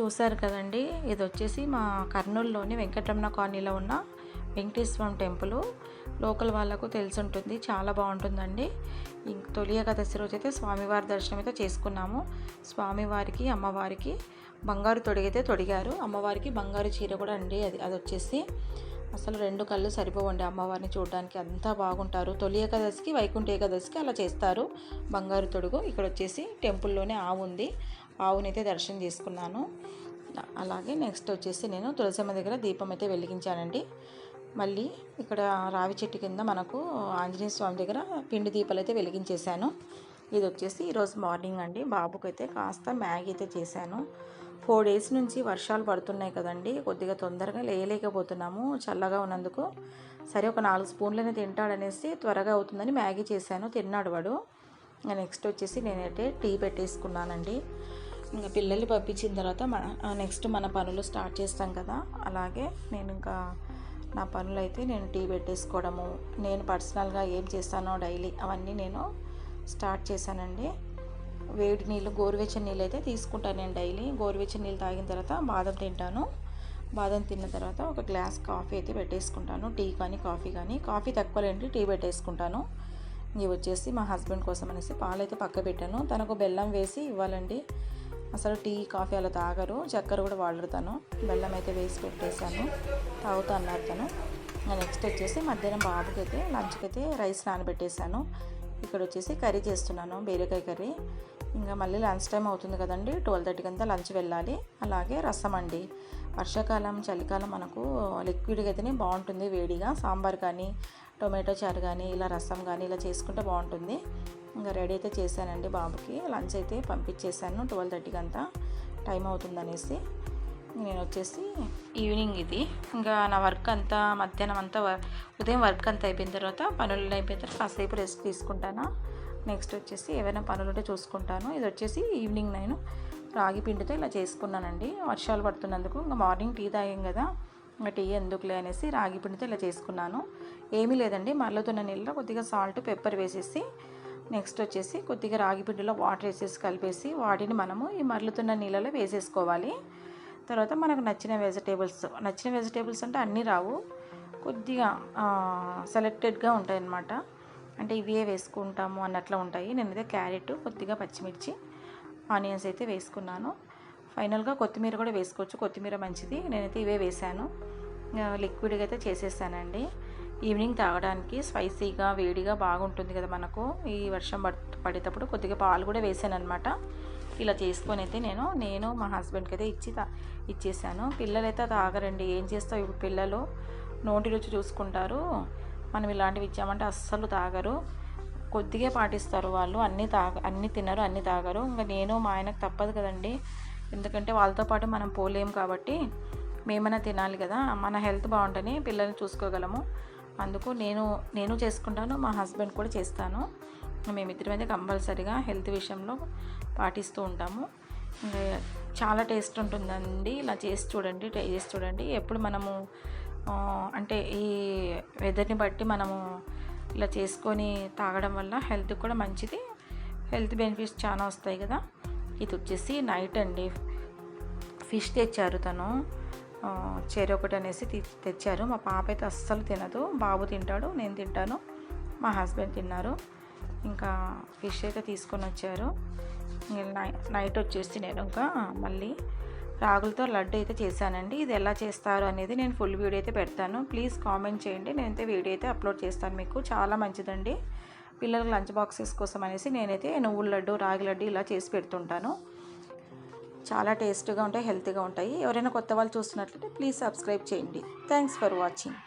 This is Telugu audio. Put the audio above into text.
చూశారు కదండి. ఇది వచ్చేసి మా కర్నూలులోని వెంకటరమణ కాలనీలో ఉన్న వెంకటేశ్వరం టెంపుల్. లోకల్ వాళ్ళకు తెలిసి ఉంటుంది చాలా బాగుంటుందండి. ఇంక తొలి ఏకాదశి రోజు అయితే స్వామివారి దర్శనం అయితే చేసుకున్నాము. స్వామివారికి అమ్మవారికి బంగారు తొడిగితే తొడిగారు. అమ్మవారికి బంగారు చీర కూడా అండి. అది అది వచ్చేసి అసలు రెండు కళ్ళు సరిపోవండి అమ్మవారిని చూడడానికి. అంతా బాగుంటారు. తొలి ఏకాదశికి వైకుంఠ ఏకాదశికి అలా చేస్తారు. బంగారు తొడుగు. ఇక్కడ వచ్చేసి టెంపుల్లోనే ఆవు ఉంది ఆవునైతే దర్శనం చేసుకున్నాను. అలాగే నెక్స్ట్ వచ్చేసి నేను తులసమ్మ దగ్గర దీపం అయితే వెలిగించానండి. మళ్ళీ ఇక్కడ రావి చెట్టు కింద మనకు ఆంజనేయ స్వామి దగ్గర పిండి దీపాలు అయితే వెలిగించేశాను. ఇది వచ్చేసి ఈరోజు మార్నింగ్ అండి. బాబుకైతే కాస్త మ్యాగీ అయితే చేశాను. ఫోర్ డేస్ నుంచి వర్షాలు పడుతున్నాయి కదండి. కొద్దిగా తొందరగా లేయలేకపోతున్నాము చల్లగా ఉన్నందుకు. సరే ఒక నాలుగు స్పూన్లనే తింటాడనేసి త్వరగా అవుతుందని మ్యాగీ చేశాను తిన్నాడు వాడు. నెక్స్ట్ వచ్చేసి నేనైతే టీ పెట్టేసుకున్నానండి. ఇంకా పిల్లల్ని పంపించిన తర్వాత మన నెక్స్ట్ మన పనులు స్టార్ట్ చేస్తాం కదా. అలాగే నేను ఇంకా నా పనులు అయితే నేను టీ పెట్టేసుకోవడము నేను పర్సనల్గా ఏం చేస్తానో డైలీ అవన్నీ నేను స్టార్ట్ చేశానండి. వేడి నీళ్ళు గోరువెచ్చని నీళ్ళు అయితే తీసుకుంటాను నేను డైలీ గోరువెచ్చని నీళ్ళు తాగిన తర్వాత బాదం తింటాను. బాదం తిన్న తర్వాత ఒక గ్లాస్ కాఫీ అయితే పెట్టేసుకుంటాను. టీ కానీ కాఫీ కానీ. కాఫీ తక్కువలేంటి టీ పెట్టేసుకుంటాను. ఇవి వచ్చేసి మా హస్బెండ్ కోసం అనేసి పాలు అయితే పక్క పెట్టాను తనకు బెల్లం వేసి ఇవ్వాలండి. అసలు టీ కాఫీ అలా తాగరు. చక్కెర కూడా వాడరు తను. బెల్లం అయితే వేసి పెట్టేశాను. తాగుతా అన్నారు తను నెక్స్ట్ వచ్చేసి మధ్యాహ్నం బాబుకి అయితే లంచ్కి అయితే రైస్ నానబెట్టేశాను. ఇక్కడ వచ్చేసి కర్రీ చేస్తున్నాను బీరకాయ కర్రీ. ఇంకా మళ్ళీ లంచ్ టైం అవుతుంది కదండి. ట్వెల్వ్ థర్టీకి అంతా లంచ్ వెళ్ళాలి. అలాగే రసం అండి. వర్షాకాలం చలికాలం మనకు లిక్విడ్గా అయితేనే బాగుంటుంది వేడిగా. సాంబార్ కానీ టొమాటో చారు కానీ ఇలా రసం కానీ ఇలా చేసుకుంటే బాగుంటుంది. ఇంకా రెడీ అయితే చేశానండి బాబుకి. లంచ్ అయితే పంపించేశాను ట్వెల్వ్ థర్టీకి అంతా టైం అవుతుందనేసి. నేను వచ్చేసి ఈవినింగ్ ఇది. ఇంకా నా వర్క్ అంతా మధ్యాహ్నం అంతా ఉదయం వర్క్ అంతా అయిపోయిన తర్వాత పనులు అయిపోయిన తర్వాత కాసేపు రెస్ట్ తీసుకుంటాను. నెక్స్ట్ వచ్చేసి ఏవైనా పనులు ఉంటే చూసుకుంటాను. ఇది వచ్చేసి ఈవినింగ్ నేను రాగి పిండితో ఇలా చేసుకున్నానండి. వర్షాలు పడుతున్నందుకు ఇంకా మార్నింగ్ టీ తాగాం కదా. ఇంకా టీ ఎందుకులే అనేసి రాగి పిండితో ఇలా చేసుకున్నాను. ఏమీ లేదండి. మరలుతున్న నీళ్ళలో కొద్దిగా సాల్ట్ పెప్పర్ వేసేసి నెక్స్ట్ వచ్చేసి కొద్దిగా రాగి పిండిలో వాటర్ వేసేసి కలిపేసి వాటిని మనము ఈ మరలుతున్న నీళ్ళలో వేసేసుకోవాలి. తర్వాత మనకు నచ్చిన వెజిటేబుల్స్ నచ్చిన వెజిటేబుల్స్ అంటే అన్నీ రావు. కొద్దిగా సెలెక్టెడ్గా ఉంటాయి అన్నమాట అంటే ఇవే వేసుకుంటాము అన్నట్లు ఉంటాయి. నేనైతే క్యారెట్ కొద్దిగా పచ్చిమిర్చి ఆనియన్స్ అయితే వేసుకున్నాను. ఫైనల్గా కొత్తిమీర కూడా వేసుకోవచ్చు. కొత్తిమీర మంచిది. నేనైతే ఇవే వేసాను లిక్విడ్గా అయితే చేసేసానండి. ఈవినింగ్ తాగడానికి స్పైసీగా వేడిగా బాగుంటుంది కదా మనకు. ఈ వర్షం పడేటప్పుడు కొద్దిగా పాలు కూడా వేసాను అనమాట ఇలా చేసుకొని అయితే నేను నేను మా హస్బెండ్కి అయితే ఇచ్చి ఇచ్చేసాను. పిల్లలైతే తాగరండి ఏం చేస్తావు ఇప్పుడు పిల్లలు? నోటి రుచి చూసుకుంటారు. మనం ఇలాంటివి ఇచ్చామంటే అస్సలు తాగరు. కొద్దిగా పాటిస్తారు వాళ్ళు. అన్నీ తాగ అన్నీ తినరు అన్నీ తాగరు. ఇంకా నేను మా ఆయనకు తప్పదు కదండి. ఎందుకంటే వాళ్ళతో పాటు మనం పోలేము కాబట్టి మేమైనా తినాలి కదా. మన హెల్త్ బాగుంటేనే పిల్లల్ని చూసుకోగలము. అందుకు నేను నేను చేసుకుంటాను మా హస్బెండ్ కూడా చేస్తాను. మేమిద్దరం అయితే కంపల్సరీగా హెల్త్ విషయంలో పాటిస్తూ ఉంటాము. చాలా టేస్ట్ ఉంటుందండి. ఇలా చేసి చూడండి ట్రై చేసి చూడండి. ఎప్పుడు మనము అంటే ఈ వెదర్ని బట్టి మనము ఇలా చేసుకొని తాగడం వల్ల హెల్త్ కూడా మంచిది. హెల్త్ బెనిఫిట్స్ చాలా వస్తాయి కదా. ఇది వచ్చేసి నైట్ అండి. ఫిష్ తెచ్చారు తను. చెరి ఒకటి అనేసి తెచ్చారు. మా పాప అయితే అస్సలు తినదు. బాబు తింటాడు నేను తింటాను. మా హస్బెండ్ తిన్నారు. ఇంకా ఫిష్ అయితే తీసుకొని వచ్చారు. నైట్ వచ్చేసి నేను ఇంకా మళ్ళీ రాగులతో లడ్డు అయితే చేశానండి. ఇది ఎలా చేస్తారు అనేది నేను ఫుల్ వీడియో అయితే పెడతాను. ప్లీజ్ కామెంట్ చేయండి. నేనైతే వీడియో అయితే అప్లోడ్ చేస్తాను మీకు. చాలా మంచిదండి. పిల్లల లంచ్ బాక్సెస్ కోసం అనేసి నేనైతే నువ్వుల లడ్డు రాగి లడ్డు ఇలా చేసి పెడుతుంటాను. చాలా టేస్ట్గా ఉంటాయి హెల్తీగా ఉంటాయి. ఎవరైనా కొత్త వాళ్ళు చూస్తున్నట్లయితే ప్లీజ్ సబ్స్క్రైబ్ చేయండి. Thanks for watching.